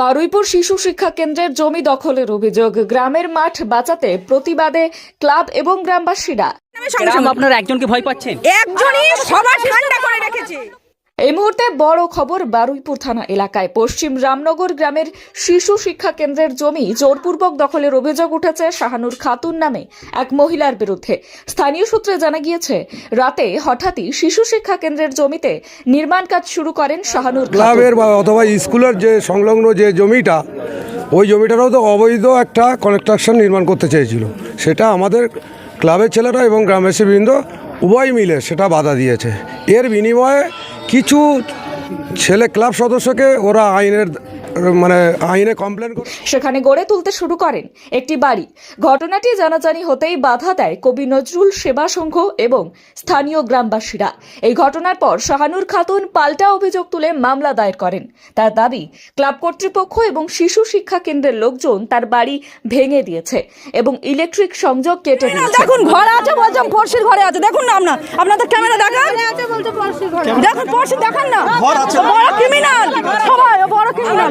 বারুইপুর শিশু শিক্ষা কেন্দ্রের জমি দখলের অভিযোগ। গ্রামের মাঠ বাঁচাতে প্রতিবাদে ক্লাব এবং গ্রামবাসীরা। গ্রাম আপনারা একজনকে ভয় পাচ্ছেন? একজনই সবার ঠান্ডা করে রেখেছে। এই মুহূর্তে বড় খবর বারুইপুর থানা এলাকায়। পশ্চিম রামনগর গ্রামের শিশু শিক্ষা কেন্দ্রের জমি জোরপূর্বক দখলের অভিযোগ উঠেছে শাহানুর খাতুন নামে এক মহিলার বিরুদ্ধে। স্থানীয় সূত্রে জানা গিয়েছে, রাতে হঠাৎই শিশু শিক্ষা কেন্দ্রের জমিতে নির্মাণ কাজ শুরু করেন শাহানুর ক্লাবের বা অথবা স্কুলের যে সংলগ্ন যে জমিটা, ওই জমিটারও তো অবৈধ একটা কনস্ট্রাকশন নির্মাণ করতে চেয়েছিল। সেটা আমাদের ক্লাবের ছেলেরা এবং গ্রামবাসী বৃন্দ উভয় মিলে সেটা বাধা দিয়েছে। এর বিনিময়ে কিছু ছেলে ক্লাব সদস্যকে ওরা আইনের মানে আইনে কমপ্লেন সেখানে গড়ে তুলতে শুরু করেন একটি বাড়ি। ঘটনাটি জানাজানি হতেই বাধা দেয় কবি নজরুল সেবা সংঘ এবং স্থানীয় গ্রামবাসীরা। এই ঘটনার পর শাহানুর খাতুন পাল্টা অভিযোগ তুলে মামলা দায়ের করেন। তার দাবি ক্লাব কর্তৃপক্ষ এবং শিশু শিক্ষা কেন্দ্রের লোকজন তার বাড়ি ভেঙে দিয়েছে এবং ইলেকট্রিক সংযোগ কেটে দিয়েছে। দেখুন ঘর আছে বলছেন পড়শির ঘরে আছে। দেখুন না আপনার আপনাদের ক্যামেরা দেখান দেখুন পড়শি দেখান না। বড় ক্রিমিনাল সবাই বড় ক্রিমিনাল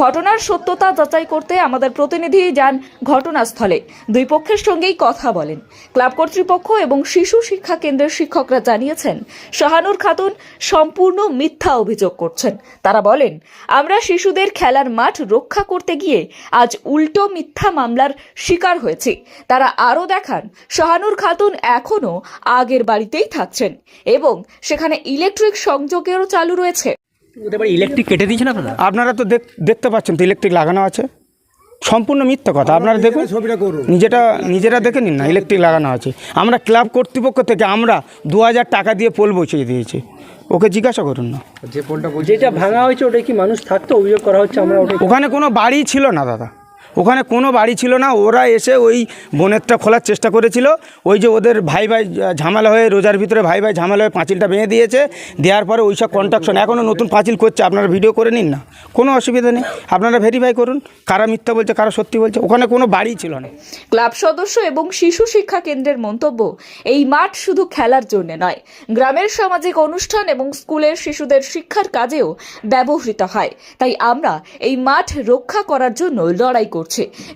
ঘটনার সত্যতা যাচাই করতে আমাদের প্রতিনিধি যান ঘটনাস্থলে। দুই পক্ষের সঙ্গেই কথা বলেন। ক্লাব কর্তৃপক্ষ এবং শিশু শিক্ষা কেন্দ্রের শিক্ষকরা জানিয়েছেন, শাহানুর খাতুন সম্পূর্ণ মিথ্যা অভিযোগ করছেন। তারা বলেন, আমরা শিশুদের খেলার মাঠ রক্ষা করতে গিয়ে আজ উল্টো মিথ্যা মামলার শিকার হয়েছি। তারা আরও দেখান, শাহানুর খাতুন এখনও আগের বাড়িতেই থাকছেন এবং সেখানে ইলেকট্রিক সংযোগেরও চালু রয়েছে। ওদের ইলেকট্রিক কেটে দিয়েছেন আপনারা? আপনারা তো দেখ- দেখতে পাচ্ছেন তো ইলেকট্রিক লাগানো আছে। সম্পূর্ণ মিথ্যা কথা। আপনারা দেখুন ছবিটা করুন নিজেটা নিজেরা দেখে নিন না ইলেকট্রিক লাগানো আছে। আমরা ক্লাব কর্তৃপক্ষ থেকে আমরা দু হাজার টাকা দিয়ে পোল বসিয়ে দিয়েছি। ওকে জিজ্ঞাসা করুন না। যে পোলটা যেটা ভাঙা হয়েছে ওটা কি মানুষ থাকতো? অভিযোগ করা হচ্ছে আমরা ওটা ওখানে কোনো বাড়ি ছিল না দাদা। ওখানে কোনো বাড়ি ছিল না, ওরা এসে ওই বনেরটা খোলার চেষ্টা করেছিল। ওই যে ওদের ভাই ভাই ঝামেলা হয়ে, রোজার ভিতরে ভাই ভাই ঝামেলা হয়ে পাঁচিলটা ভেঙে দিয়েছে। দেওয়ার পরে ওই সব কন্ট্রাকশন এখনও নতুন পাঁচিল করছে, আপনারা ভিডিও করে নিন না। কোনো অসুবিধা নেই, আপনারা ভেরিফাই করুন, কারা মিথ্যা বলছে, কারা সত্যি বলছে, ওখানে কোনো বাড়ি ছিল না। ক্লাব সদস্য এবং শিশু শিক্ষা কেন্দ্রের মন্তব্য, এই মাঠ শুধু খেলার জন্য নয়, গ্রামের সামাজিক অনুষ্ঠান এবং স্কুলের শিশুদের শিক্ষার কাজেও ব্যবহৃত হয়। তাই আমরা এই মাঠ রক্ষা করার জন্য লড়াই করছি।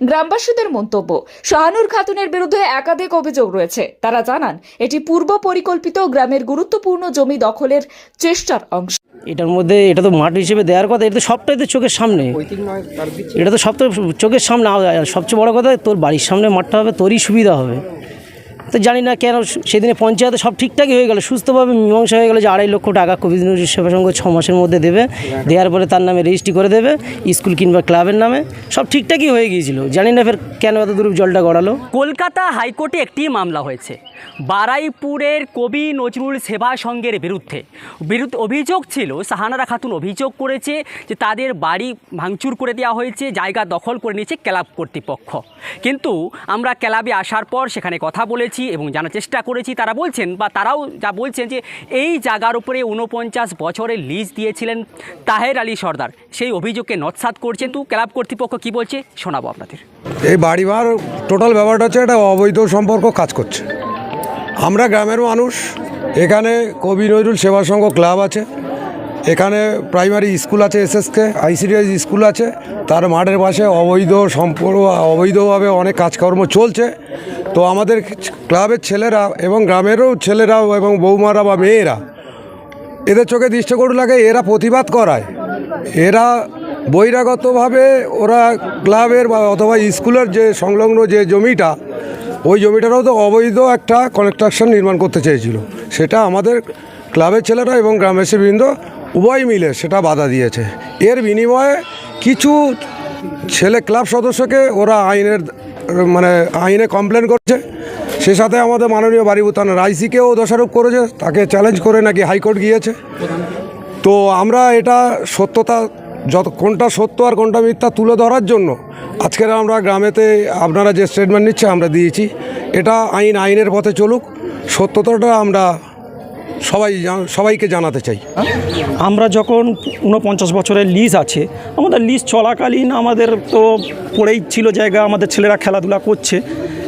গ্রামবাসীদের মন্তব্য শাহানুর খাতুনের বিরুদ্ধে একাধিক অভিযোগ রয়েছে। তারা জানান এটি পূর্ব পরিকল্পিত গ্রামের গুরুত্বপূর্ণ জমি দখলের চেষ্টার অংশ। এটার মধ্যে এটা তো মাঠ হিসেবে দেওয়ার কথা এটা তো সবটাই তো চোখের সামনে। এটা তো সব তো চোখের সামনে সবচেয়ে বড় কথা তোর বাড়ির সামনে মাঠটা হবে তোরই সুবিধা হবে। তো জানি না কেন সেদিনে পঞ্চায়েতে সব ঠিকঠাকই হয়ে গেল, সুস্থভাবে মীমাংসা হয়ে গেল যে আড়াই লক্ষ টাকা কবি নজরুল সেবা সংঘ ছ মাসের মধ্যে দেবে। দেওয়ার পরে তার নামে রেজিস্ট্রি করে দেবে, স্কুল কিংবা ক্লাবের নামে। সব ঠিকঠাকই হয়ে গিয়েছিল। জানি না ফের কেন এত দূর জলটা গড়ালো। কলকাতা হাইকোর্টে একটি মামলা হয়েছে, বারাইপুরের কবি নজরুল সেবা সংঘের বিরুদ্ধে। বিরুদ্ধে অভিযোগ ছিল, সাহানারা খাতুন অভিযোগ করেছে যে তাদের বাড়ি ভাঙচুর করে দেওয়া হয়েছে, জায়গা দখল করে নিয়েছে ক্লাব কর্তৃপক্ষ। কিন্তু আমরা ক্লাবে আসার পর সেখানে কথা বলেছি এবং জানার চেষ্টা করেছি, তারা বলছেন বা তারাও যা বলছেন যে এই জায়গার উপরে ঊনপঞ্চাশ বছরের লিজ দিয়েছিলেন তাহের আলী সর্দার। সেই অভিযোগকে নৎসাত করছেন। তো ক্লাব কর্তৃপক্ষ কি বলছে শোনাবো আপনাদের। এই বাড়ি ভাড় টোটাল ব্যাপারটা হচ্ছে একটা অবৈধ সম্পর্ক কাজ করছে। আমরা গ্রামের মানুষ, এখানে কবি নজরুল সেবা সংঘ ক্লাব আছে। এখানে প্রাইমারি স্কুল আছে এসএসকে আইসিডিএস স্কুল আছে। তার মাঠের পাশে অবৈধ সম্পর্ক অবৈধভাবে অনেক কাজকর্ম চলছে। তো আমাদের ক্লাবের ছেলেরা এবং গ্রামেরও ছেলেরা এবং বৌমারা বা মেয়েরা, এদের চোখে দৃষ্টিকটু লাগে, এরা প্রতিবাদ করায়। এরা বহিরাগতভাবে ওরা ক্লাবের বা অথবা স্কুলের যে সংলগ্ন যে জমিটা, ওই জমিটারও তো অবৈধ একটা কনস্ট্রাকশন নির্মাণ করতে চেয়েছিল। সেটা আমাদের ক্লাবের ছেলেরা এবং গ্রামবাসী বৃন্দ উভয় মিলে সেটা বাধা দিয়েছে। এর বিনিময়ে কিছু ছেলে ক্লাব সদস্যকে ওরা আইনের মানে আইনে কমপ্লেন করছে। সে সাথে আমাদের মাননীয় বাড়িভূতান রাইসিকেও দোষারোপ করেছে, তাকে চ্যালেঞ্জ করে নাকি হাইকোর্ট গিয়েছে। তো আমরা এটা সত্যতা যত, কোনটা সত্য আর কোনটা মিথ্যা তুলে ধরার জন্য আজকের আমরা গ্রামেতে আপনারা যে স্টেটমেন্ট নিচ্ছে আমরা দিয়েছি। এটা আইন, আইনের পথে চলুক। সত্যতাটা আমরা সবাই জান- সবাইকে জানাতে চাই। আমরা যখন ঊনপঞ্চাশ বছরের লিজ আছে আমাদের লিজ চলাকালীন আমাদের তো পড়েই ছিল জায়গা আমাদের ছেলেরা খেলাধুলা করছে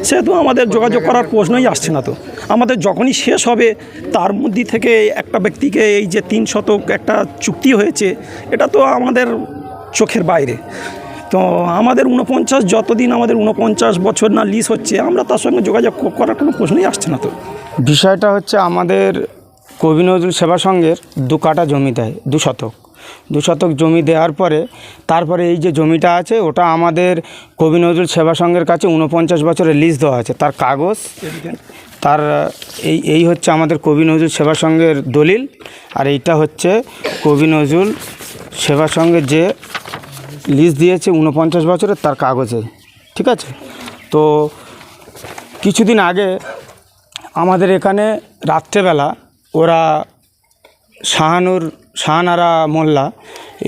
সেহেতু আমাদের যোগাযোগ করার প্রশ্নই আসছে না তো। আমাদের যখনই শেষ হবে তার মধ্যে থেকে একটা ব্যক্তিকে এই যে তিন শতক একটা চুক্তি হয়েছে এটা তো আমাদের চোখের বাইরে। তো আমাদের উনপঞ্চাশ যতদিন আমাদের উনপঞ্চাশ বছর না লিস হচ্ছে আমরা তার সঙ্গে যোগাযোগ করার কোনো প্রশ্নই আসছে না তো। বিষয়টা হচ্ছে আমাদের কবি নজরুল সেবা সংঘের দু কাটা জমি দেয়, দু শতক। দু শতক জমি দেওয়ার পরে তারপরে এই যে জমিটা আছে, ওটা আমাদের কবি নজরুল সেবা সংঘের কাছে উনপঞ্চাশ বছরের লিজ দেওয়া আছে। তার কাগজ, তার, এই এই হচ্ছে আমাদের কবি নজরুল সেবা সংঘের দলিল, আর এইটা হচ্ছে কবি নজরুল সেবা সংঘের যে লিজ দিয়েছে উনপঞ্চাশ বছরের তার কাগজে, ঠিক আছে? তো কিছুদিন আগে আমাদের এখানে রাত্রেবেলা ওরা শাহানুর, শাহানারা মোল্লা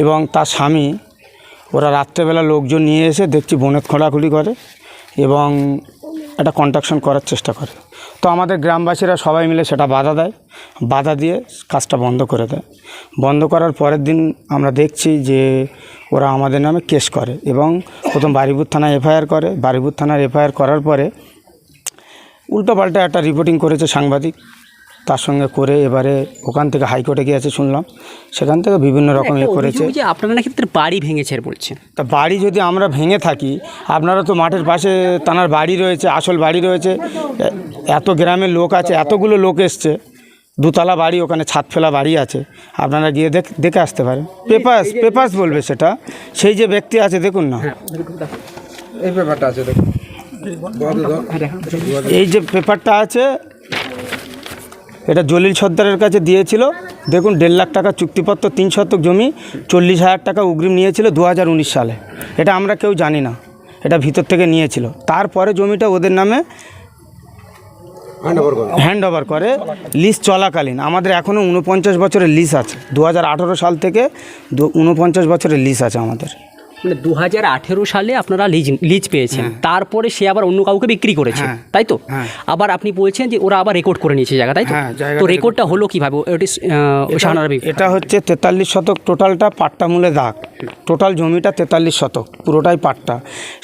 এবং তার স্বামী, ওরা রাত্রেবেলা লোকজন নিয়ে এসে দেখছি বনের খোঁড়াখুড়ি করে এবং একটা কন্ট্রাকশন করার চেষ্টা করে। তো আমাদের গ্রামবাসীরা সবাই মিলে সেটা বাধা দেয়, বাধা দিয়ে কাজটা বন্ধ করে দেয়। বন্ধ করার পরের দিন আমরা দেখছি যে ওরা আমাদের নামে কেস করে এবং প্রথম বারিপুর থানায় এফআইআর করে। বারিপুর থানার এফআইআর করার পরে উল্টোপাল্টা একটা রিপোর্টিং করেছে সাংবাদিক। তার সঙ্গে করে এবারে ওখান থেকে হাইকোর্টে গিয়েছে শুনলাম। সেখান থেকে বিভিন্ন রকম এ করেছে যে আপনারা নাকি তাদের বাড়ি ভেঙেছে বলছেন তা বাড়ি যদি আমরা ভেঙে থাকি আপনারা তো মাঠের পাশে তানার বাড়ি রয়েছে আসল বাড়ি রয়েছে। এত গ্রামের লোক আছে এতগুলো লোক এসছে। দুতলা বাড়ি ওখানে ছাদ ফেলা বাড়ি আছে। আপনারা গিয়ে দেখ দেখে আসতে পারেন। পেপার্স পেপার্স বলবে সেটা। সেই যে ব্যক্তি আছে দেখুন না। এই পেপারটা আছে দেখুন। এই যে পেপারটা আছে এটা জলিল সর্দারের কাছে দিয়েছিল। দেখুন দেড় লাখ টাকা চুক্তিপত্র তিন শতক জমি চল্লিশ হাজার টাকা অগ্রিম নিয়েছিল দু হাজার উনিশ সালে। এটা আমরা কেউ জানি না। এটা ভিতর থেকে নিয়েছিল। তারপরে জমিটা ওদের নামে হ্যান্ড ওভার করে। লিজ চলাকালীন। আমাদের এখনও উনপঞ্চাশ বছরের লিজ আছে। দু হাজার আঠেরো সাল থেকে উনপঞ্চাশ বছরের লিজ আছে আমাদের। মানে দু হাজার আঠেরো সালে আপনারা লিজ লিজ পেয়েছেন। তারপরে সে আবার অন্য কাউকে বিক্রি করেছে হ্যাঁ। তাই তো? হ্যাঁ। আবার আপনি বলছেন যে ওরা আবার রেকর্ড করে নিয়েছে জায়গা তাই তো? হ্যাঁ, তো রেকর্ডটা হলো কীভাবে? ওটি এটা হচ্ছে তেতাল্লিশ শতক টোটালটা পাট্টা মূলে দাগ। টোটাল জমিটা তেতাল্লিশ শতক পুরোটাই পাট্টা।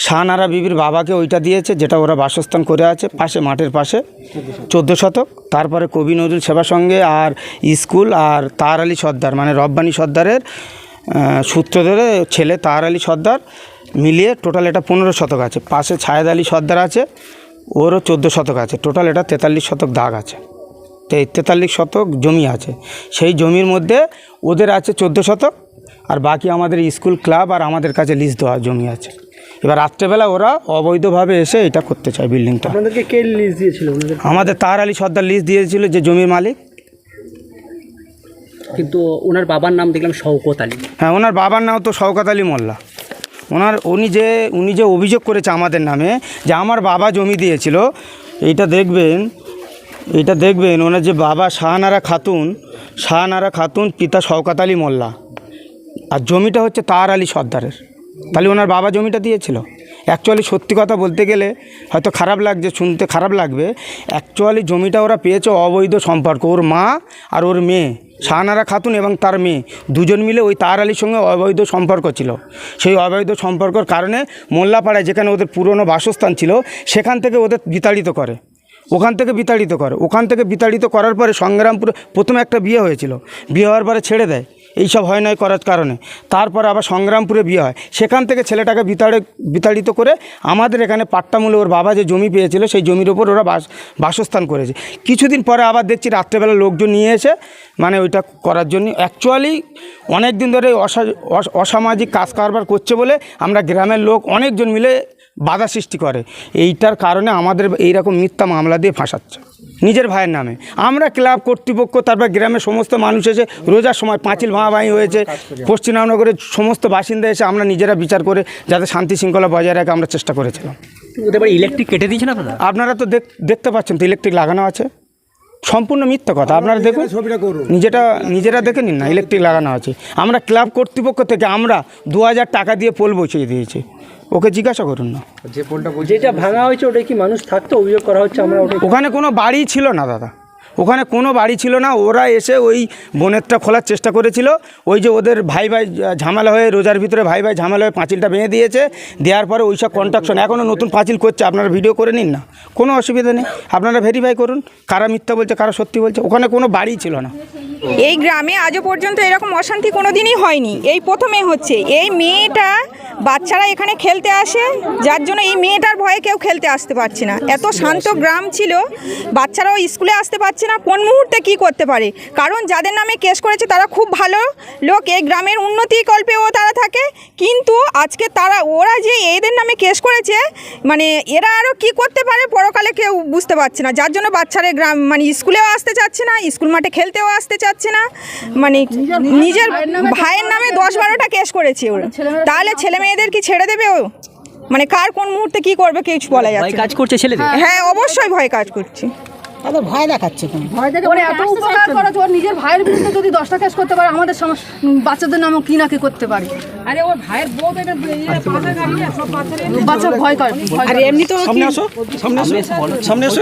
শাহানারা বিবির বাবাকে ওইটা দিয়েছে যেটা ওরা বাসস্থান করে আছে পাশে মাঠের পাশে চোদ্দ শতক। তারপরে কবি নজরুল সেবা সঙ্গে আর স্কুল আর তার আলী সর্দার মানে রব্বানী সর্দারের সূত্র ধরে ছেলে তার আলী সর্দার মিলিয়ে টোটাল এটা পনেরো শতক আছে। পাশে ছায়েদ আলী সর্দার আছে ওরও চোদ্দ শতক আছে। টোটাল এটা তেতাল্লিশ শতক দাগ আছে। তো এই তেতাল্লিশ শতক জমি আছে। সেই জমির মধ্যে ওদের আছে চোদ্দ শতক আর বাকি আমাদের স্কুল ক্লাব আর আমাদের কাছে লিস্ট দেওয়া জমি আছে। এবার রাত্রেবেলা ওরা অবৈধভাবে এসে এটা করতে চায় বিল্ডিংটা। কে দিয়েছিল? আমাদের তার আলী সর্দার লিস্ট দিয়েছিল যে জমির মালিক। কিন্তু ওনার বাবার নাম দেখলাম শওকত আলী। হ্যাঁ ওনার বাবার নাম তো শওকাত আলী মোল্লা। ওনার উনি যে উনি যে অভিযোগ করেছে আমাদের নামে যে আমার বাবা জমি দিয়েছিল এইটা দেখবেন এটা দেখবেন ওনার যে বাবা শাহনারা খাতুন শাহনারা খাতুন পিতা শওকাত আলী মোল্লা। আর জমিটা হচ্ছে তার আলী সর্দারের। তাহলে ওনার বাবা জমিটা দিয়েছিল? অ্যাকচুয়ালি সত্যি কথা বলতে গেলে হয়তো খারাপ লাগছে, শুনতে খারাপ লাগবে। অ্যাকচুয়ালি জমিটা ওরা পেয়েছে অবৈধ সম্পর্ক। ওর মা আর ওর মেয়ে, শাহানারা খাতুন এবং তার মেয়ে, দুজন মিলে ওই তার আলীর সঙ্গে অবৈধ সম্পর্ক ছিল। সেই অবৈধ সম্পর্কর কারণে মোল্লাপাড়ায় যেখানে ওদের পুরনো বাসস্থান ছিল, সেখান থেকে ওদের বিতাড়িত করে। ওখান থেকে বিতাড়িত করে। ওখান থেকে বিতাড়িত করার পরে সংগ্রামপুরে প্রথমে একটা বিয়ে হয়েছিল। বিয়ে হওয়ার পরে ছেড়ে দেয়। এইসব হয় নয় করার কারণে। তারপর আবার সংগ্রামপুরে বিয়ে হয়। সেখান থেকে ছেলেটাকে বিতাড়ে, বিতাড়িত করে আমাদের এখানে পাট্টামূলে ওর বাবা যে জমি পেয়েছিল, সেই জমির ওপর ওরা বাস, বাসস্থান করেছে। কিছুদিন পরে আবার দেখছি রাত্রেবেলা লোকজন নিয়ে এসে মানে ওইটা করার জন্য। অ্যাকচুয়ালি অনেক দিন ধরে অসা- অস- অসামাজিক কাজ কারবার করছে বলে আমরা গ্রামের লোক অনেকজন মিলে বাধা সৃষ্টি করে। এইটার কারণে আমাদের এইরকম মিথ্যা মামলা দিয়ে ফাঁসাচ্ছে। নিজের ভাইয়ের নামে। আমরা ক্লাব কর্তৃপক্ষ তারপর গ্রামের সমস্ত মানুষ এসে রোজার সময় পাঁচিল ভাঙাভাঙি হয়েছে পশ্চিম রামনগরের সমস্ত বাসিন্দা এসে আমরা নিজেরা বিচার করে যাতে শান্তি শৃঙ্খলা বজায় রাখে আমরা চেষ্টা করেছিলাম। ইলেকট্রিক কেটে দিয়েছেন আপনারা? আপনারা তো দেখ- দেখতে পাচ্ছেন তো ইলেকট্রিক লাগানো আছে। সম্পূর্ণ মিথ্যা কথা। আপনারা দেখুন ছবিটা করুন। নিজেটা নিজেরা দেখে নিন না ইলেকট্রিক লাগানো আছে। আমরা ক্লাব কর্তৃপক্ষ থেকে আমরা দু হাজার টাকা দিয়ে পোল বসিয়ে দিয়েছি। ওকে জিজ্ঞাসা করুন না। যে পোলটা যেটা ভাঙা হয়েছে ওটা কি মানুষ থাকতো? অভিযোগ করা হচ্ছে আমরা ওখানে কোনো বাড়ি ছিল না দাদা। ওখানে কোনো বাড়ি ছিল না, ওরা এসে ওই বনেরটা খোলার চেষ্টা করেছিল। ওই যে ওদের ভাই ভাই ঝামেলা হয়ে, রোজার ভিতরে ভাই ভাই ঝামেলা হয়ে পাঁচিলটা ভেঙে দিয়েছে, দেওয়ার পরে ওই সব কন্ট্রাকশন এখনও নতুন পাঁচিল করছে, আপনারা ভিডিও করে নিন না। কোনো অসুবিধা নেই, আপনারা ভেরিফাই করুন, কারা মিথ্যা বলছে, কারা সত্যি বলছে, ওখানে কোনো বাড়ি ছিল না। এই গ্রামে আজও পর্যন্ত এরকম অশান্তি কোনো দিনই হয়নি, এই প্রথমে হচ্ছে। এই মেয়েটা বাচ্চারা এখানে খেলতে আসে, যার জন্য এই মেয়েটার ভয়ে কেউ খেলতে আসতে পারছে না। এত শান্ত গ্রাম ছিল, বাচ্চারাও স্কুলে আসতে পারছে না কোন মুহূর্তে কি করতে পারে? কারণ যাদের নামে কেস করেছে তারা খুব ভালো লোক এই গ্রামের উন্নতি কল্পেও তারা থাকে। কিন্তু আজকে তারা ওরা যে এদের নামে কেস করেছে মানে এরা আরও কি করতে পারে পরকালে কেউ বুঝতে পারছে না। যার জন্য বাচ্চারা গ্রাম মানে স্কুলেও আসতে চাচ্ছে না স্কুল মাঠে খেলতেও আসতে চাচ্ছে না। মানে নিজের ভাইয়ের নামে দশ বারোটা কেস করেছে ওরা। তাহলে ছেলে মেয়েদের কি ছেড়ে দেবে ও? মানে কার কোন মুহূর্তে কি করবে কিছু বলা যাচ্ছে না। কাজ করছে ছেলেদের? হ্যাঁ অবশ্যই ভয় কাজ করছে। ওর এত উপকার করেছে ওর নিজের ভাইয়ের বিরুদ্ধে যদি দশটা কেস করতে পারে আমাদের সম- বাচ্চাদের নামও কি না কি করতে পারে। আরে ওর ভাইয়ের বউ বাচ্চা ভয় করে। আর এমনি তো সামনে আসো সামনে আসো সামনে আসো।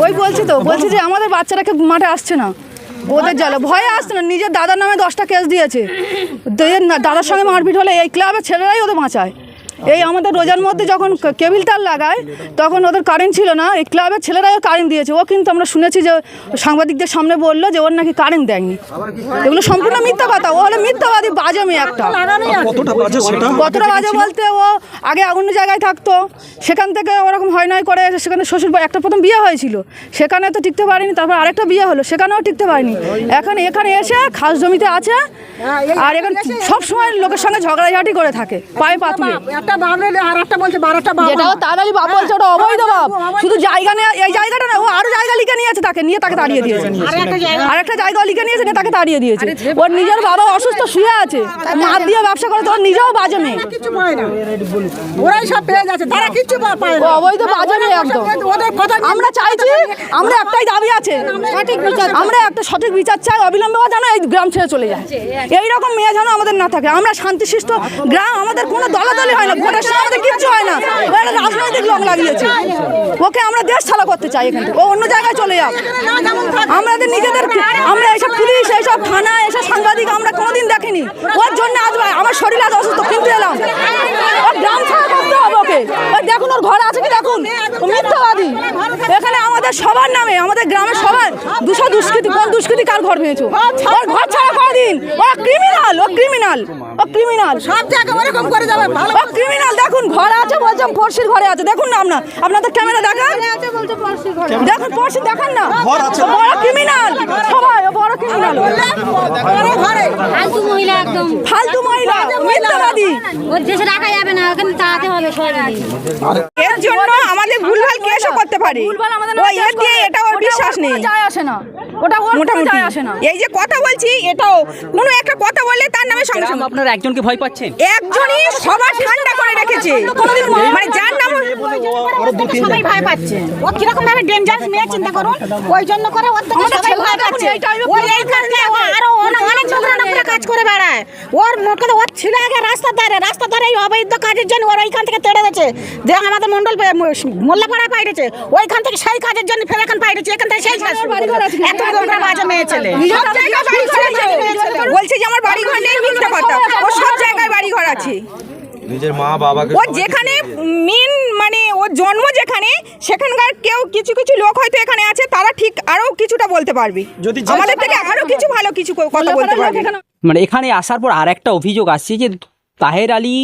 ওই বলছি তো বলছি যে আমাদের বাচ্চারাকে মাঠে আসছে না। ওদের জ্বালা ভয়ে আসছে না। নিজের দাদার নামে দশটা কেস দিয়েছে। দাদার সঙ্গে মারপিট হলে এই ক্লাবের ছেলেরাই ওদের বাঁচায়। এই আমাদের রোজার মধ্যে যখন কেবিল তার লাগায় তখন ওদের কারেন্ট ছিল না। এই ক্লাবের ছেলেরাই কারেন্ট দিয়েছে। ও কিন্তু আমরা শুনেছি যে সাংবাদিকদের সামনে বলল যে ওর নাকি কারেন্ট দেয়নি। এগুলো সম্পূর্ণ মিথ্যা কথা। ও হলো মিথ্যাবাদী বাজে মেয়ে একটা। কতটা বাজে বলতে ও আগে অন্য জায়গায় থাকতো। সেখান থেকে ওরকম হয় নয় করে সেখানে শ্বশুর একটা প্রথম বিয়ে হয়েছিল। সেখানে তো টিকতে পারিনি তারপর আরেকটা বিয়ে হলো সেখানেও টিকতে পারিনি। এখন এখানে এসে খাস জমিতে আছে। আর এখন সব সময় লোকের সঙ্গে ঝগড়াঝাটি করে থাকে পায়ে পাতলে একটা বাবলে আর একটা বলছে বারোটা বাবা যেটা ও তাড়াতাড়ি বাপ বলছে ওটা অবৈধ বাপ। শুধু জায়গা নিয়ে এই জায়গাটা না ও আরও জায়গা লিখে নিয়েছে তাকে নিয়ে তাকে তাড়িয়ে দিয়েছে। আর একটা জায়গা লিখে নিয়েছে নিয়ে তাকে তাড়িয়ে দিয়েছে। ওর নিজের বাবা অসুস্থ শুয়ে আছে মার দিয়ে ব্যবসা করে তোর নিজেও বাজে মেয়ে। কিছু পায় না। ওরাই সব পেয়ে যাচ্ছে তারা কিচ্ছু পায় না। অবৈধ বাজে মেয়ে একদম। ওদের কথা আমরা চাইছি আমরা একটাই দাবি আছে। সঠিক বিচার আমরা একটা সঠিক বিচার চাই অবিলম্বে যেন এই গ্রাম ছেড়ে চলে যায়। এই রকম মেয়ে যেন আমাদের না থাকে। আমরা শান্তিশিষ্ট গ্রাম আমাদের কোনো দলাদলি হয় না। ভোটের সময় আমাদের কিচ্ছু হয় না। ও একটা রাজনৈতিক লোক লাগিয়েছে। ওকে আমরা দেশ ছাড়া করতে চাই এখান থেকে। ও অন্য জায়গায় চলে যাক। আমাদের নিজেদের আমরা এসব পুলিশ এইসব থানা এসব সাংবাদিক আমরা কোনোদিন দেখিনি। ওর জন্য আজ আমার শরীর আজ অসুস্থ কিন্তু এলাম। গ্রাম ছাড়া করতে হবে ওকে। ওই দেখুন ওর ঘরে আছে কি দেখুন? ও মিথ্যাবাদী। এখানে আমাদের সবার নামে আমাদের গ্রামের সবার দুশো দুষ্কৃতি কোন দুষ্কৃতি কার ঘর ভেঙেছো? ওর ঘর ছাড়া কদিন ও ক্রিমিনাল ও ক্রিমিনাল ও ক্রিমিনাল সব জায়গায় ওরকম করে যাবে ভালো ক্রিমিনাল দেখুন ঘরে আছে বলছেন পড়শির ঘরে আছে। দেখুন না আপনার আপনাদের ক্যামেরা দেখান। দেখুন পড়শি দেখান না। বড় ক্রিমিনাল সবাই ও বড় ফালতু মহিলা একদম ফালতু মহিলা মিথ্যাবাদী ওর দেশে রাখা যাবে না ওখানে তাড়াতে হবে সবাই এর জন্য আমাদের ভুলভাল কেসও করতে পারে ভুলভাল আমাদের ও এর দিয়ে এটা ওর বিশ্বাস নেই যায় আসে না ওটা ওর মোটামুটি আসে না এই যে কথা বলছি এটাও। কোনো একটা কথা বললে তার নামে সঙ্গে সঙ্গে। আপনারা একজনকে ভয় পাচ্ছেন? একজনই সবার ঠান্ডা করে রেখেছে। মানে যার নাম সবাই ভয় পাচ্ছে ও কীরকম ভাবে ডেঞ্জারাস মেয়ে চিন্তা করুন ওই জন্য করে ওর থেকে সবাই ভয় পাচ্ছে ও আরও অনেক নোংরা নোংরা কাজ করে বেড়ায়। ওর মুখে ওর ছিল আগে রাস্তার ধারে রাস্তার ধারে এই অবৈধ কাজের জন্য ওর ওইখান থেকে তেড়ে গেছে। যে আমাদের মন্ডল মোল্লাপাড়ায় পাইরেছে ওইখান থেকে সেই কাজের জন্য ফের এখন পাইরেছে এখান থেকে সেই কাজ। এত নোংরা বাজে মেয়ে ছেলে। বলছে যে আমার বাড়ি ঘর নেই মিথ্যা কথা। ও সব জায়গায় বাড়ি ঘর আছে। নিজের মা বাবাকে ও যেখানে মেন মানে ওর জন্ম সেখানকার কেউ কিছু কিছু লোক হয়তো এখানে আছে তারা ঠিক আরও কিছুটা বলতে পারবি। যদি আমাদের থেকে আরও কিছু ভালো কিছু কথা বলতে পারবে। মানে এখানে আসার পর আর একটা অভিযোগ আসছে যে তাহের আলী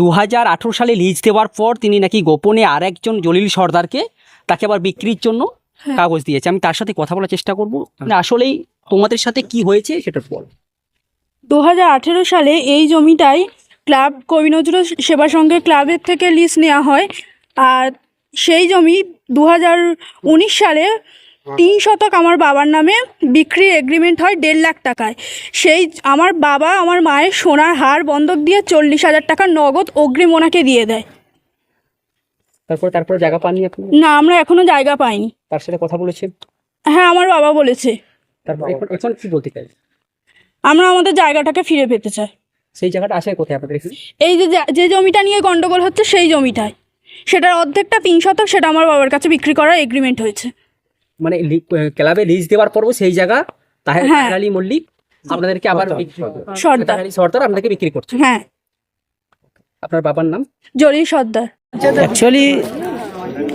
দু হাজার আঠেরো সালে লিজ দেওয়ার পর তিনি নাকি গোপনে আর একজন জলিল সর্দারকে তাকে আবার বিক্রির জন্য কাগজ দিয়েছে। আমি তার সাথে কথা বলার চেষ্টা করব। মানে আসলেই তোমাদের সাথে কি হয়েছে সেটা বল। দু হাজার আঠেরো সালে এই জমিটাই ক্লাব কবি নজরুল সেবা সংঘের ক্লাবের থেকে লিজ নেওয়া হয়। আর সেই জমি দু হাজার উনিশ সালে তিন শতক আমার বাবার নামে বিক্রির এগ্রিমেন্ট হয় দেড় লাখ টাকায়। সেই আমার বাবা আমার মায়ের সোনার হার বন্ধক দিয়ে চল্লিশ হাজার টাকার নগদ অগ্রিম ওনাকে দিয়ে দেয়। তারপর তারপর জায়গা পাননি আপনি না আমরা এখনও জায়গা পাইনি। তার সাথে কথা বলেছেন হ্যাঁ আমার বাবা বলেছে। তারপর এখন এখন কি বলতে চাই আমরা আমাদের জায়গাটাকে ফিরে পেতে চাই। সেই জায়গাটা আসে কোথায় আপনাদের এখানে? এই যে যে জমিটা নিয়ে গন্ডগোল হচ্ছে সেই জমিটায়। সেটার অর্ধেকটা তিন শতক সেটা আমার বাবার কাছে বিক্রি করার এগ্রিমেন্ট হয়েছে। মানে লি- ক্লাবে লিজ দেওয়ার পরও সেই জায়গা তাহের হ্যাঁ। আলী মল্লিক আপনাদেরকে আবার বিক্রি- সর্দার তাহের আলী সর্দার। আপনাকে বিক্রি করছে। হ্যাঁ। আপনার বাবার নাম? জলি সর্দার। অ্যাকচুয়ালি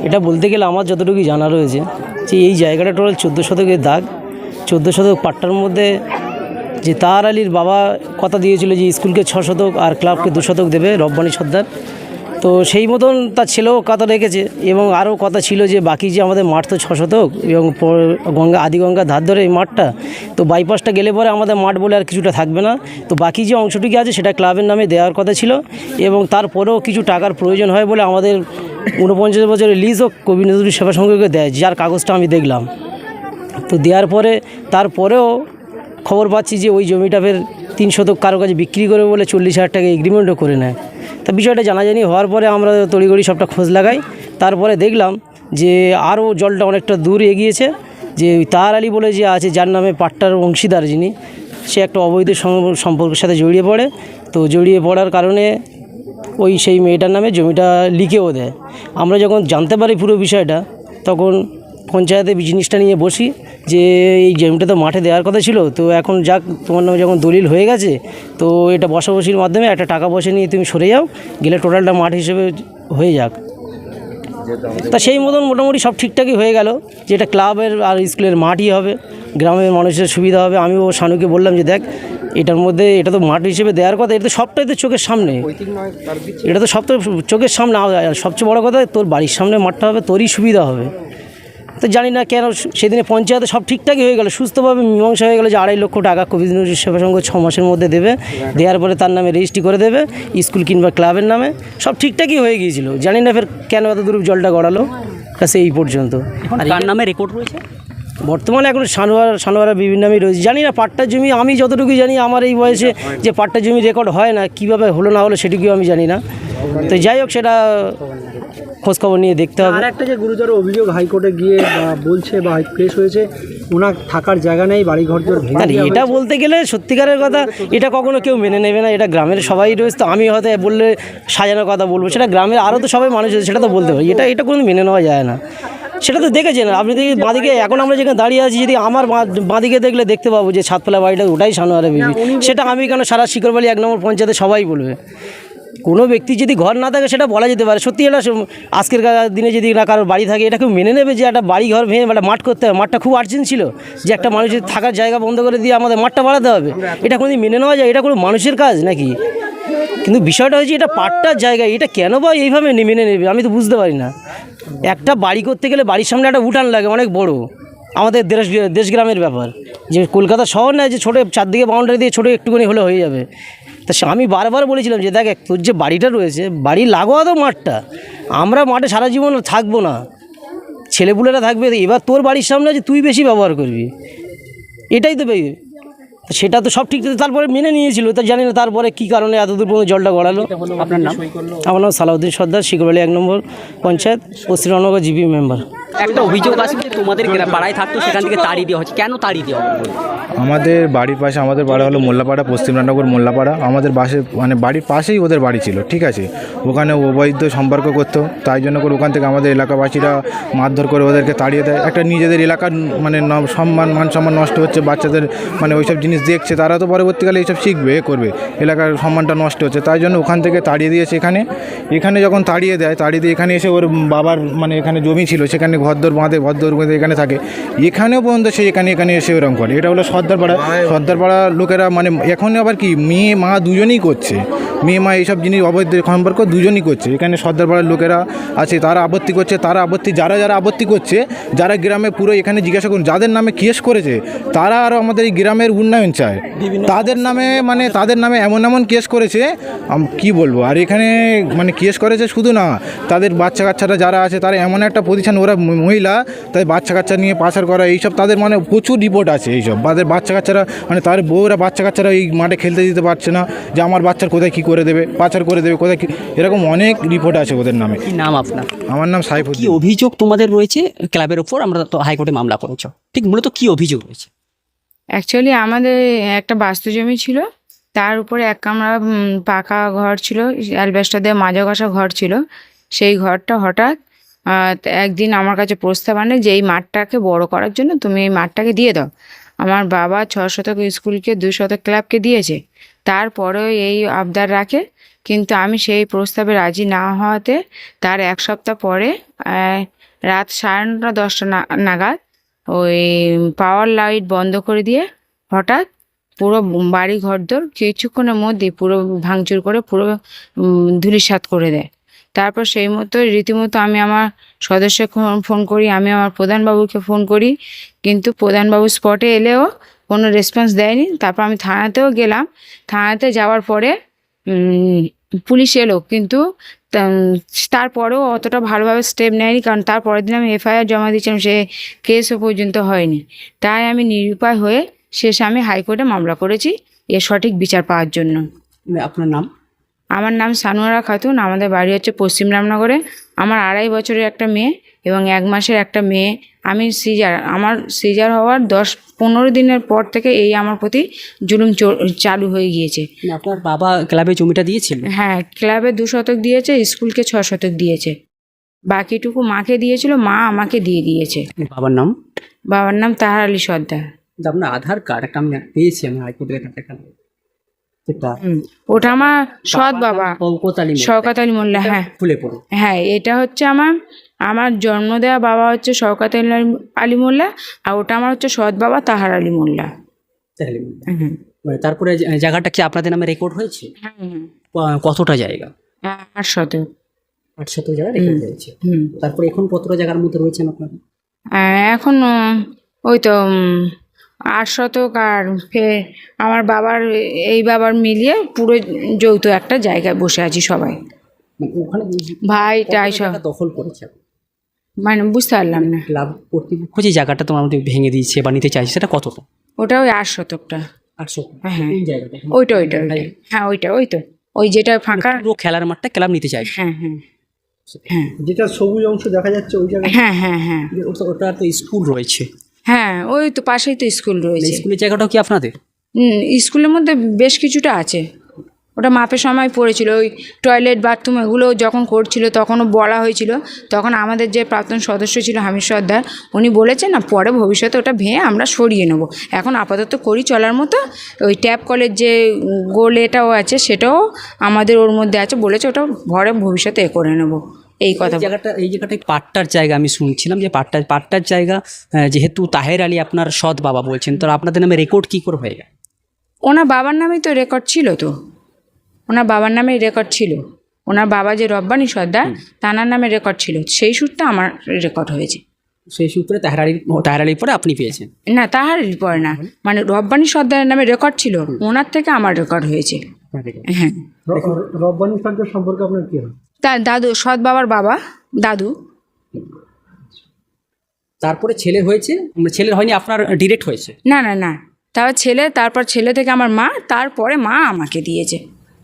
এটা বলতে গেলে আমার যতটুকু জানা রয়েছে যে এই জায়গাটা টোটাল চোদ্দ শতকের দাগ। চোদ্দ শতক পাট্টার মধ্যে যে তার আলীর বাবা কথা দিয়েছিল যে স্কুলকে ছ শতক আর ক্লাবকে দু শতক দেবে রব্বানি সর্দার। তো সেই মতন তার ছেলেও কথা রেখেছে। এবং আরও কথা ছিল যে, বাকি যে আমাদের মাঠ তো ছ শতক, এবং গঙ্গা আদিগঙ্গা ধার ধরে এই মাঠটা, তো বাইপাসটা গেলে পরে আমাদের মাঠ বলে আর কিছুটা থাকবে না। তো বাকি যে অংশটুকু আছে, সেটা ক্লাবের নামে দেওয়ার কথা ছিল, এবং তারপরেও কিছু টাকার প্রয়োজন হয় বলে আমাদের ঊনপঞ্চাশ বছরের লিজও কবি নজরুল সেবা সংঘকে দেয়, যার কাগজটা আমি দেখলাম। তো দেওয়ার পরে, তারপরেও খবর পাচ্ছি যে, ওই জমিটা ফের তিন শতক কারও কাছে বিক্রি করে বলে চল্লিশ হাজার টাকা এগ্রিমেন্টও করে নেয়। তা বিষয়টা জানাজানি হওয়ার পরে আমরা তড়িগড়ি সবটা খোঁজ লাগাই। তারপরে দেখলাম যে আরও জলটা অনেকটা দূর এগিয়েছে। যে তার আলী বলে যে আছে, যার নামে পাট্টার অংশীদার যিনি, সে একটা অবৈধ সম- সম্পর্কের সাথে জড়িয়ে পড়ে। তো জড়িয়ে পড়ার কারণে ওই সেই মেয়েটার নামে জমিটা লিখেও দেয়। আমরা যখন জানতে পারি পুরো বিষয়টা, তখন পঞ্চায়েতে জিনিসটা নিয়ে বসি, যে এই জমিটা তো মাঠে দেওয়ার কথা ছিল, তো এখন যাক, তোমার নামে যখন দলিল হয়ে গেছে, তো এটা বসাবসির মাধ্যমে একটা টাকা পয়সা নিয়ে তুমি সরে যাও, গেলে টোটালটা মাঠ হিসেবে হয়ে যাক। তা সেই মতন মোটামুটি সব ঠিকঠাকই হয়ে গেল, যে এটা ক্লাবের আর স্কুলের মাঠই হবে, গ্রামের মানুষের সুবিধা হবে। আমিও শানুকে বললাম যে দেখ, এটার মধ্যে এটা তো মাঠ হিসেবে দেওয়ার কথা, এটা তো সবটাই তো চোখের সামনে। এটা তো সব তো চোখের সামনে সবচেয়ে বড় কথা, তোর বাড়ির সামনে মাঠটা হবে, তোরই সুবিধা হবে। তো জানি না কেন সেদিনে পঞ্চায়েতে সব ঠিকঠাকই হয়ে গেল সুস্থভাবে মীমাংসা হয়ে গেল যে আড়াই লক্ষ টাকা কবি সেবা সংঘ ছ মাসের মধ্যে দেবে। দেওয়ার পরে তার নামে রেজিস্ট্রি করে দেবে স্কুল কিংবা ক্লাবের নামে। সব ঠিকঠাকই হয়ে গিয়েছিল। জানি না ফের কেন এত দূর জলটা গড়ালো। কাছে এই পর্যন্ত। আর কার নামে রেকর্ড রয়েছে? বর্তমানে এখন সানোয়ার সানোয়ারা বিভিন্ন নামই রয়েছে। জানি না পাট্টার জমি আমি যতটুকু জানি আমার এই বয়সে যে পাট্টার জমি রেকর্ড হয় না কীভাবে হলো না হলো সেটুকুও আমি জানি না। তো যাই হোক সেটা খোঁজখবর নিয়ে দেখতে হবে। আর একটা যে গুরুতর অভিযোগ হাইকোর্টে গিয়ে বা বলছে বা কেস হয়েছে ওনার থাকার জায়গা নেই বাড়ি ঘর জোর ভেঙে এটা বলতে গেলে সত্যিকারের কথা এটা কখনো কেউ মেনে নেবে না এটা গ্রামের সবাই রয়েছে তো আমি হয়তো বললে সাজানোর কথা বলব। সেটা গ্রামের আরও তো সবাই মানুষ আছে সেটা তো বলতে পারি এটা এটা কোনো মেনে নেওয়া যায় না। সেটা তো দেখেছেন আপনি দেখি বাঁদিকে এখন আমরা যেখানে দাঁড়িয়ে আছি যদি আমার বাঁদিকে দেখলে দেখতে পাবো যে ছাদতলা বাড়িটা ওটাই সানোয়ারে বিবি। সেটা আমি কেন সারা শিকরবালি এক নম্বর পঞ্চায়েতে সবাই বলবে? কোনো ব্যক্তি যদি ঘর না থাকে, সেটা বলা যেতে পারে। সত্যি এটা আজকের দিনে যদি না কারোর বাড়ি থাকে, এটা কেউ মেনে নেবে যে একটা বাড়ি ঘর ভেঙে একটা মাঠ করতে হবে। মাঠটা খুব আর্জেন্ট ছিল যে একটা মানুষের থাকার জায়গা বন্ধ করে দিয়ে আমাদের মাঠটা বাড়াতে হবে। এটা কোনোদিন মেনে নেওয়া যায়? এটা কোনো মানুষের কাজ নাকি? কিন্তু বিষয়টা হচ্ছে এটা পাট্টার জায়গা। এটা কেন বা এইভাবে মেনে নেবে? আমি তো বুঝতে পারি না। একটা বাড়ি করতে গেলে বাড়ির সামনে একটা উঠান লাগে, অনেক বড়। আমাদের দেশ দেশগ্রামের ব্যাপার। যে কলকাতা শহর নয় যে ছোটো চারদিকে বাউন্ডারি দিয়ে ছোটো একটুখানি হলে হয়ে যাবে। তা আমি বারবার বলেছিলাম যে দেখ তোর যে বাড়িটা রয়েছে বাড়ি লাগোয়া তো মাঠটা। আমরা মাঠে সারা জীবন থাকব না। ছেলেপুলেরা থাকবে এবার তোর বাড়ির সামনে আছে তুই বেশি ব্যবহার করবি। এটাই তো সেটা তো সব ঠিক তারপরে মেনে নিয়েছিল তা জানি না তারপরে কী কারণে এত দূর পর্যন্ত জলটা গড়ালো। আপনার নাম? আমার নাম সালাউদ্দিন সর্দার শিকরবালি এক নম্বর পঞ্চায়েত পশ্চিমবঙ্গ জিবি মেম্বার। একটা অভিযোগ আছে যে তোমাদের পাড়ায় থাকতো, সেখান থেকে তাড়িয়ে দেওয়া হচ্ছে। কেন তাড়িয়ে দেওয়া আমাদের বাড়ির পাশে, আমাদের পাড়া হলো মোল্লাপাড়া, পশ্চিম রান্নাগর মোল্লাপাড়া। আমাদের বাসে মানে বাড়ির পাশেই ওদের বাড়ি ছিল, ঠিক আছে? ওখানে অবৈধ সম্পর্ক করতো, তাই জন্য করে ওখান থেকে আমাদের এলাকাবাসীরা মারধর করে ওদেরকে তাড়িয়ে দেয়। একটা নিজেদের এলাকার মানে সম্মান, মান সম্মান নষ্ট হচ্ছে, বাচ্চাদের মানে ওইসব জিনিস দেখছে, তারা তো পরবর্তীকালে এইসব শিখবে, এ করবে। এলাকার সম্মানটা নষ্ট হচ্ছে, তাই জন্য ওখান থেকে তাড়িয়ে দিয়েছে এখানে। এখানে যখন তাড়িয়ে দেয়, তাড়িয়ে দিয়ে এখানে এসে ওর বাবার মানে এখানে জমি ছিল, সেখানে ঘরদোর বাঁধে ঘরদোর বেঁধে এখানে থাকে। এখানেও পর্যন্ত সে এখানে এখানে এসে ওরকম করে। এটা হলো সর্দারপাড়া। সর্দারপাড়া লোকেরা মানে এখন আবার কি মেয়ে মা দুজনেই করছে। মেয়ে মা এইসব জিনিস অবৈধ সম্পর্ক দুজনই করছে। এখানে সর্দারপাড়ার লোকেরা আছে তারা আপত্তি করছে তারা আপত্তি যারা যারা আপত্তি করছে যারা গ্রামে পুরো এখানে জিজ্ঞাসা করুন যাদের নামে কেস করেছে তারা আরও আমাদের এই গ্রামের উন্নয়ন চায়। তাদের নামে মানে তাদের নামে এমন এমন কেস করেছে কি বলব? আর এখানে মানে কেস করেছে শুধু না তাদের বাচ্চা কাচ্চারা যারা আছে তারা এমন একটা প্রতিষ্ঠান ওরা মহিলা তাদের বাচ্চা কাচ্চা নিয়ে পাচার করা এইসব তাদের মানে প্রচুর রিপোর্ট আছে এইসব। তাদের বাচ্চা কাচ্চারা মানে তাদের বউরা বাচ্চা কাচ্চারা এই মাঠে খেলতে দিতে পারছে না যে আমার বাচ্চার কোথায় কী করে দেবে পাচার করে দেবে কোথায় কী এরকম অনেক রিপোর্ট আছে ওদের নামে। কি নাম আপনার? আমার নাম কি সাইফুদ্দিন অভিযোগ তোমাদের রয়েছে ক্লাবের ওপর? আমরা তো হাইকোর্টে মামলা করেছ। ঠিক মূলত কি অভিযোগ রয়েছে? অ্যাকচুয়ালি আমাদের একটা বাস্তু জমি ছিল তার উপরে এক কামরা পাকা ঘর ছিল অ্যালবেস্টার দিয়ে মাজা কষা ঘর ছিল। সেই ঘরটা হঠাৎ একদিন আমার কাছে প্রস্তাব আনে যে এই মাঠটাকে বড় করার জন্য তুমি এই মাঠটাকে দিয়ে দাও। আমার বাবা ছ শতক স্কুলকে দুই শতক ক্লাবকে দিয়েছে। তারপরেও এই আবদার রাখে। কিন্তু আমি সেই প্রস্তাবে রাজি না হওয়াতে তার এক সপ্তাহ পরে রাত সাড়ে নটা দশটা নাগাদ ওই পাওয়ার লাইট বন্ধ করে দিয়ে হঠাৎ পুরো বাড়ি ঘরদোর কিছুক্ষণের মধ্যে পুরো ভাঙচুর করে পুরো উম, ধূলিসাৎ করে দেয়। তারপর সেই মতো রীতিমতো আমি আমার সদস্যকে ফোন করি, আমি আমার প্রধানবাবুকে ফোন করি। কিন্তু প্রধানবাবু স্পটে এলেও কোনো রেসপন্স দেয়নি। তারপর আমি থানাতেও গেলাম। থানাতে যাওয়ার পরে পুলিশ এলো। কিন্তু তারপরেও অতটা ভালোভাবে স্টেপ নেয়নি। কারণ তার পরের দিন আমি এফআইআর জমা দিয়েছিলাম, সে কেসও পর্যন্ত হয়নি। তাই আমি নিরুপায় হয়ে শেষে আমি হাইকোর্টে মামলা করেছি এর সঠিক বিচার পাওয়ার জন্য। আপনার নাম? আমার নাম সানুয়ারা খাতুন আমাদের বাড়ি হচ্ছে পশ্চিম রামনগরে। আমার আড়াই বছরের একটা মেয়ে এবং এক মাসের একটা মেয়ে। আমি সিজার আমার সিজার হওয়ার দশ পনেরো দিনের পর থেকে এই আমার প্রতি জুলুম চালু হয়ে গিয়েছে। মানে আপনার বাবা ক্লাবে জমিটা দিয়েছিল? হ্যাঁ ক্লাবে দু শতক দিয়েছে স্কুলকে ছ শতক দিয়েছে। বাকিটুকু মাকে দিয়েছিল মা আমাকে দিয়ে দিয়েছে। বাবার নাম? বাবার নাম তাহার আলী সর্দার। আপনার আধার কার্ড একটা আমি পেয়েছি আমি হাইকোর্টের ওটা আমার সৎ বাবা। শওকত আলী মোল্লা। শওকাত আলী মোল্লা হ্যাঁ। খুলে পড়ো। হ্যাঁ এটা হচ্ছে আমার আমার জন্ম দেওয়া বাবা হচ্ছে শওকাত আলী- মোল্লা আর ওটা আমার হচ্ছে সৎ বাবা তাহার আলী মোল্লা। মানে তারপরে জায়গাটা কি আপনাদের নামে রেকর্ড হয়েছে? হুম কতটা জায়গা? আট শতক। আটশত জায়গা রেকর্ড হয়েছে। তারপরে এখন কতটা জায়গার মধ্যে রয়েছেন আপনার? এখন ওই তো আট শতক আর ফের আমার বাবার এই বাবার মিলিয়ে পুরো যৌথ একটা জায়গায় বসে আছি সবাই। মানে ওখানে ভাই টাই সব। দখল করেছে? মানে বুঝতে পারলাম না। লাভ কর্তৃপক্ষ যে জায়গাটা তোমার মধ্যে ভেঙে দিয়েছে বা নিতে চাইছে সেটা কতটা? ওটা ওই আট শতকটা। আটশো হ্যাঁ জায়গাটা? ওইটা ওইটা ওইটা। হ্যাঁ ওইটা ওই তো। ওই যেটা ফাঁকা। পুরো খেলার মাঠটা ক্লাব নিতে চাইছে। হ্যাঁ হ্যাঁ। হ্যাঁ। যেটা সবুজ অংশ দেখা যাচ্ছে ওই জায়গায়। হ্যাঁ হ্যাঁ হ্যাঁ। ওটা ওটা তো স্কুল রয়েছে। হ্যাঁ ওই তো পাশেই তো স্কুল রয়েছে। স্কুলের জায়গাটাও কি আপনাদের? হুম, স্কুলের মধ্যে বেশ কিছুটা আছে। ওটা মাপের সময় পড়েছিল ওই টয়লেট বাথরুম এগুলো যখন করছিল তখনও বলা হয়েছিল। তখন আমাদের যে প্রাক্তন সদস্য ছিল হামিদ সর্দার উনি বলেছেন না পরে ভবিষ্যতে ওটা ভেঙে আমরা সরিয়ে নেব। এখন আপাতত করি চলার মতো। ওই ট্যাপ কলের যে গোল এটাও আছে সেটাও আমাদের ওর মধ্যে আছে বলেছে ওটা ভরে ভবিষ্যতে এ করে নেব। এই কথা জায়গাটা এই জায়গাটায় পাট্টার জায়গা আমি শুনছিলাম যে পাট্টার পাট্টার জায়গা যেহেতু তাহের আলী আপনার সৎ বাবা বলছেন তো আপনাদের নামে রেকর্ড কি করে হয়ে গেল? ওনার বাবার নামেই তো রেকর্ড ছিল তো। ওনার বাবার নামেই রেকর্ড ছিল। ওনার বাবা যে রব্বানি সর্দার তানার নামে রেকর্ড ছিল। সেই সূত্রে আমার রেকর্ড হয়েছে। সেই সূত্রে তাহের আলীর তাহের আলীর পরে আপনি পেয়েছেন? না তাহার পরে না। মানে রব্বানি সর্দারের নামে রেকর্ড ছিল। ওনার থেকে আমার রেকর্ড হয়েছে। হ্যাঁ। রব্বানি সরকার সম্পর্কে আপনার কি হয়? তার দাদু সৎ বাবার বাবা দাদু। তারপরে ছেলে হয়েছে? মানে ছেলের হয়নি আপনার ডিরেক্ট হয়েছে? না না না। তারপর ছেলে তারপর ছেলে থেকে আমার মা তারপরে মা আমাকে দিয়েছে।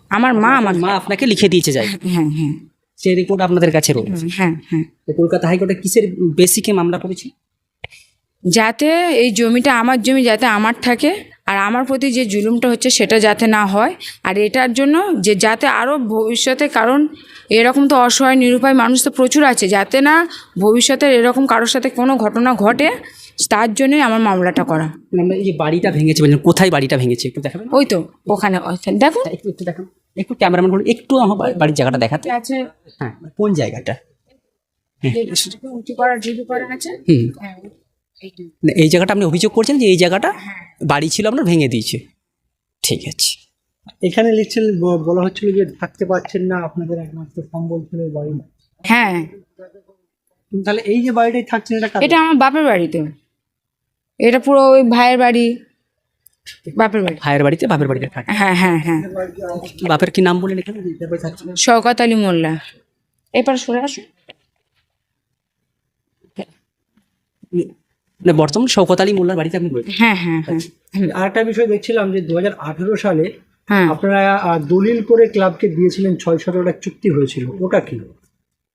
আমার মা আমার মা আপনাকে লিখে দিয়েছে যাই হ্যাঁ হ্যাঁ সেই রিপোর্ট আপনাদের কাছে রয়েছে। হ্যাঁ হ্যাঁ। কলকাতা হাইকোর্টে কিসের বেসিকে মামলা করেছে? যাতে এই জমিটা আমার জমি যাতে আমার থাকে আর আমার প্রতি যে জুলুমটা হচ্ছে সেটা যাতে না হয় আর এটার জন্য যে যাতে আরও ভবিষ্যতে কারণ এরকম তো অসহায় নিরুপায় মানুষ তো প্রচুর আছে যাতে না ভবিষ্যতে এরকম কারোর সাথে কোনো ঘটনা ঘটে তার জন্যই আমার মামলাটা করা। মানে এই যে বাড়িটা ভেঙেছে বলছেন কোথায় বাড়িটা ভেঙেছে একটু দেখাবেন? ওই তো ওখানে দেখো একটু একটু দেখান একটু ক্যামেরাম্যান বলুন একটু আমার বাড়ির জায়গাটা দেখাতে আছে। হ্যাঁ কোন জায়গাটা? উঁচু করা আছে হুম। হ্যাঁ এই জায়গাটা আপনি অভিযোগ করছেন যে এই জায়গাটা? বাড়ি ছিল আপনার ভেঙে দিয়েছে। ঠিক আছে। এখানে লিখছেন ব- বলা হচ্ছিল যে থাকতে পারছেন না আপনাদের একমাত্র সম্বল ছিল বাড়ি। হ্যাঁ। তাহলে এই যে বাড়িটাই থাকছেন এটা এটা আমার বাপের বাড়িতে। এটা পুরো ওই ভাইয়ের বাড়ি। বাপের বাড়ি। ভাইয়ের বাড়িতে বাপের বাড়িতে থাকে। হ্যাঁ হ্যাঁ হ্যাঁ। বাপের কি নাম বলেন এখানে শওকত আলী মোল্লা। এবার সরে আসুন। মানে বর্তমান শওকত আলী মোল্লার বাড়িতে আপনি রয়েছেন হ্যাঁ হ্যাঁ হ্যাঁ। আরেকটা বিষয় দেখছিলাম যে দু সালে হ্যাঁ। আপনারা দলিল করে ক্লাবকে দিয়েছিলেন ছয় শত টাকা চুক্তি হয়েছিল। ওটা কি?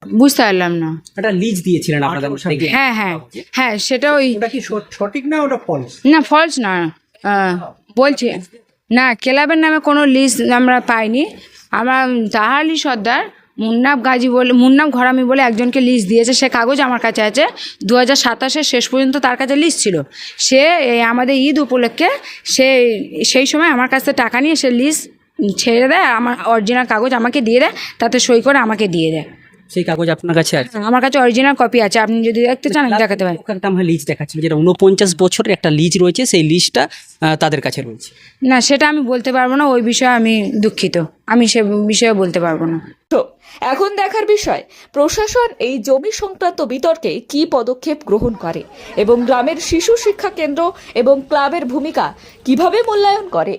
বুঝতে পারলাম না। একটা লিজ দিয়েছিলেন আপনাদের হ্যাঁ হ্যাঁ। হ্যাঁ সেটা ওই ওটা কি সঠিক না ওটা ফলস না ফলস না। বলছি না ক্লাবের নামে কোনো লিস্ট আমরা পাইনি। আমরা তাহার আলী সর্দার মুন্নাব গাজী বলে, মুন্নাব ঘরামি বলে একজনকে লিস্ট দিয়েছে। সে কাগজ আমার কাছে আছে। দু হাজার সাতাশের শেষ পর্যন্ত তার কাছে লিস্ট ছিল। সে আমাদের ঈদ উপলক্ষে সে, সেই সময় আমার কাছ টাকা নিয়ে সে লিস্ট ছেড়ে দেয় আমার অরিজিনাল কাগজ আমাকে দিয়ে দেয়, তাতে সই করে আমাকে দিয়ে দেয়। সেই কাগজ আপনার কাছে আছে? আমার কাছে অরিজিনাল কপি আছে আপনি যদি দেখতে চান দেখাতে পারি। একটা আমার লিজ দেখাচ্ছিল যেটা উনপঞ্চাশ বছরের একটা লিজ রয়েছে সেই লিজটা তাদের কাছে রয়েছে। না সেটা আমি বলতে পারব না ওই বিষয়ে আমি দুঃখিত। আমি সে বিষয়ে বলতে পারব না। তো এখন দেখার বিষয় প্রশাসন এই জমি সংক্রান্ত বিতর্কে কি পদক্ষেপ গ্রহণ করে? এবং গ্রামের শিশু শিক্ষা কেন্দ্র এবং ক্লাবের ভূমিকা কীভাবে মূল্যায়ন করে?